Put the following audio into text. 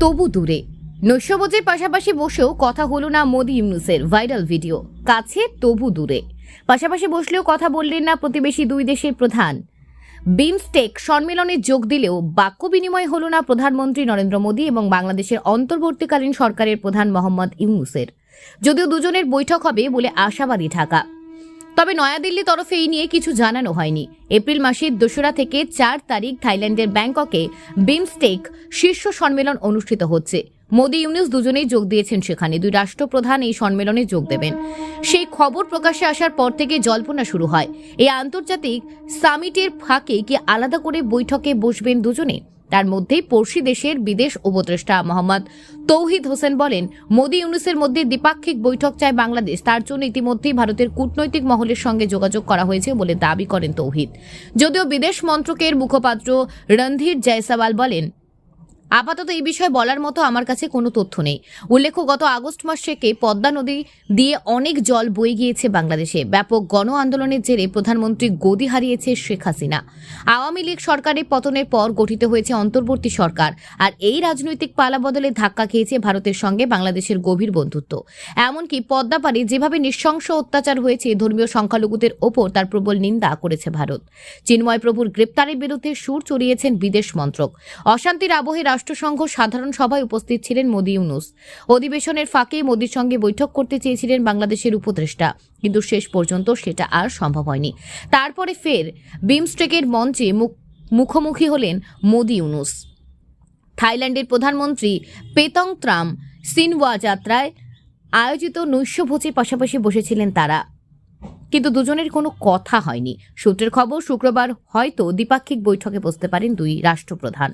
তবু দূরে। নৈশভোজের পাশাপাশি বসেও কথা হলো না মোদি ইউনুসের ভাইরাল ভিডিও। কাছে তবু দূরে। পাশাপাশি বসলেও কথা বললেন না প্রতিবেশী দুই দেশের প্রধান। বিমস্টেক সম্মেলনে যোগ দিলেও বাক্য বিনিময় হল না প্রধানমন্ত্রী নরেন্দ্র মোদী এবং বাংলাদেশের অন্তর্বর্তীকালীন সরকারের প্রধান মোহাম্মদ ইউনুসের। যদিও দুজনের বৈঠক হবে বলে আশাবাদী ঢাকা। তবে নয়াদিল্লি তরফে এই নিয়ে কিছু জানানো হয়নি। এপ্রিল মাসের দোসরা থেকে চার তারিখ থাইল্যান্ডের ব্যাংককে বিমস্টেক শীর্ষ সম্মেলন অনুষ্ঠিত হচ্ছে। মোদি ইউনুস দুজনেই যোগ দিয়েছেন সেখানে। দুই রাষ্ট্রপ্রধান এই সম্মেলনে যোগ দেবেন। সেই খবর প্রকাশে আসার পর থেকে জল্পনা শুরু হয়। এই আন্তর্জাতিক সামিটের ফাঁকে কি আলাদা করে বৈঠকে বসবেন দুজনে? তার মধ্যেই পড়শি দেশের বিদেশ উপদেষ্টা মোহাম্মদ তৌহিদ হোসেন বলেন, মোদী ইউনুসের মধ্যে দ্বিপাক্ষিক বৈঠক চায় বাংলাদেশ। তার জন্য ইতিমধ্যেই ভারতের কূটনৈতিক মহলের সঙ্গে যোগাযোগ করা হয়েছে বলে দাবি করেন তৌহিদ। যদিও বিদেশ মন্ত্রকের মুখপাত্র রণধীর জয়সওয়াল বলেন আপাতত এই বিষয়ে বলার মতো আমার কাছে কোনো তথ্য নেই। উল্লেখ্য, গত আগস্ট মাস থেকে পদ্মা নদী দিয়ে অনেক জল বয়ে গিয়েছে বাংলাদেশে। ব্যাপক গণ আন্দোলনের জেরে প্রধানমন্ত্রী গদি হারিয়েছে শেখ হাসিনা। আওয়ামী লীগ সরকারের পতনের পর গঠিত হয়েছে অন্তর্বর্তী সরকার আর এই রাজনৈতিক পালাবদলে ধাক্কা খেয়েছে ভারতের সঙ্গে বাংলাদেশের গভীর বন্ধুত্ব। এমনকি পদ্মা পারে যেভাবে নৃশংস অত্যাচার হয়েছে, ধর্মীয় সংখ্যালঘুদের ওপর তার প্রবল নিন্দা করেছে ভারত। চিন্ময় প্রভুর গ্রেপ্তারের বিরুদ্ধে সুর চড়িয়েছেন বিদেশ মন্ত্রক। অশান্তির আবহে রাষ্ট্রসংঘ সাধারণ সভায় উপস্থিত ছিলেন মোদি ইউনুস। অধিবেশনের ফাঁকে মোদির সঙ্গে বৈঠক করতে চেয়েছিলেন বাংলাদেশের উপদেষ্টা। কিন্তু শেষ পর্যন্ত সেটা আর সম্ভব হয়নি। তারপরে ফের বিমস্টেকের মঞ্চে মুখ মুখোমুখি হলেন মোদি ইউনুস। থাইল্যান্ডের প্রধানমন্ত্রী পেতং ত্রাম সিনওয়া যাত্রায় আয়োজিত নৈশভোজের পাশাপাশি বসেছিলেন তারা। কিন্তু দুজনের কোনো কথা হয়নি। সূত্রের খবর, শুক্রবার হয়তো দ্বিপাক্ষিক বৈঠকে বসতে পারেন দুই রাষ্ট্রপ্রধান।